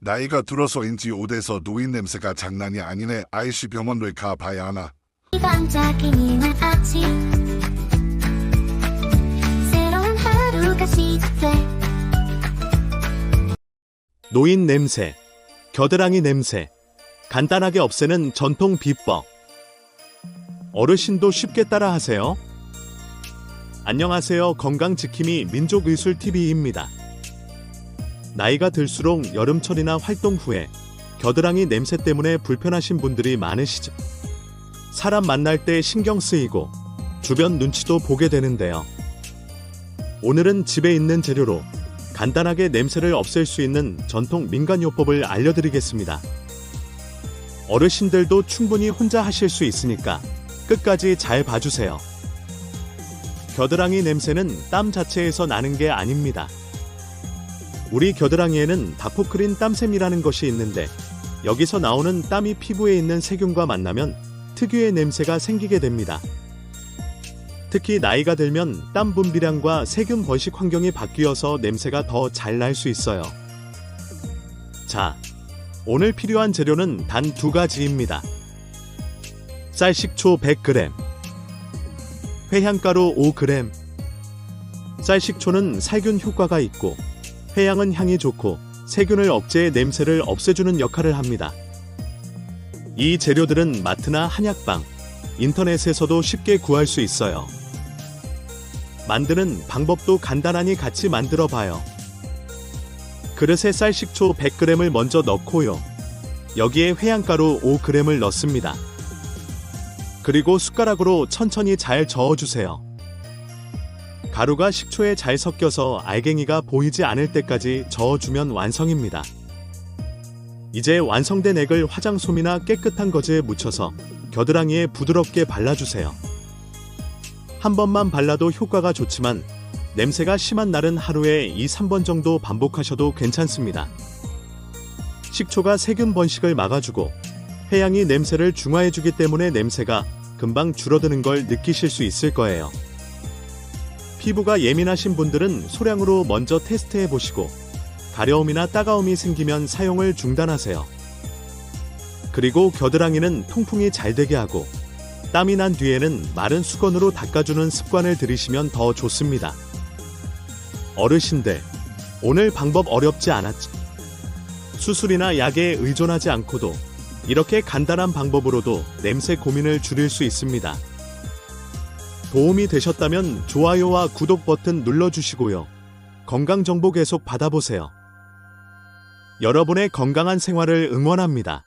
나이가 들어서인지 옷에서 노인 냄새가 장난이 아니네. 아이씨 병원을 가봐야 하나. 반짝이는 아침 새로운 하루가 시작돼 노인 냄새, 겨드랑이 냄새, 간단하게 없애는 전통 비법. 어르신도 쉽게 따라하세요. 안녕하세요. 건강지킴이 민족의술TV입니다. 나이가 들수록 여름철이나 활동 후에 겨드랑이 냄새 때문에 불편하신 분들이 많으시죠. 사람 만날 때 신경 쓰이고 주변 눈치도 보게 되는데요. 오늘은 집에 있는 재료로 간단하게 냄새를 없앨 수 있는 전통 민간요법을 알려드리겠습니다. 어르신들도 충분히 혼자 하실 수 있으니까 끝까지 잘 봐주세요. 겨드랑이 냄새는 땀 자체에서 나는 게 아닙니다. 우리 겨드랑이에는 다포크린 땀샘이라는 것이 있는데 여기서 나오는 땀이 피부에 있는 세균과 만나면 특유의 냄새가 생기게 됩니다. 특히 나이가 들면 땀 분비량과 세균 번식 환경이 바뀌어서 냄새가 더 잘 날 수 있어요. 자, 오늘 필요한 재료는 단 두 가지입니다. 쌀 식초 100g, 회향가루 5g. 쌀 식초는 살균 효과가 있고, 회향은 향이 좋고, 세균을 억제해 냄새를 없애주는 역할을 합니다. 이 재료들은 마트나 한약방, 인터넷에서도 쉽게 구할 수 있어요. 만드는 방법도 간단하니 같이 만들어 봐요. 그릇에 쌀 식초 100g을 먼저 넣고요. 여기에 회양가루 5g을 넣습니다. 그리고 숟가락으로 천천히 잘 저어주세요. 가루가 식초에 잘 섞여서 알갱이가 보이지 않을 때까지 저어주면 완성입니다. 이제 완성된 액을 화장솜이나 깨끗한 거즈에 묻혀서 겨드랑이에 부드럽게 발라주세요. 한 번만 발라도 효과가 좋지만 냄새가 심한 날은 하루에 2, 3번 정도 반복하셔도 괜찮습니다. 식초가 세균 번식을 막아주고 해양이 냄새를 중화해주기 때문에 냄새가 금방 줄어드는 걸 느끼실 수 있을 거예요. 피부가 예민하신 분들은 소량으로 먼저 테스트해 보시고 가려움이나 따가움이 생기면 사용을 중단하세요. 그리고 겨드랑이는 통풍이 잘 되게 하고 땀이 난 뒤에는 마른 수건으로 닦아주는 습관을 들이시면 더 좋습니다. 어르신들, 오늘 방법 어렵지 않았죠? 수술이나 약에 의존하지 않고도 이렇게 간단한 방법으로도 냄새 고민을 줄일 수 있습니다. 도움이 되셨다면 좋아요와 구독 버튼 눌러주시고요. 건강 정보 계속 받아보세요. 여러분의 건강한 생활을 응원합니다.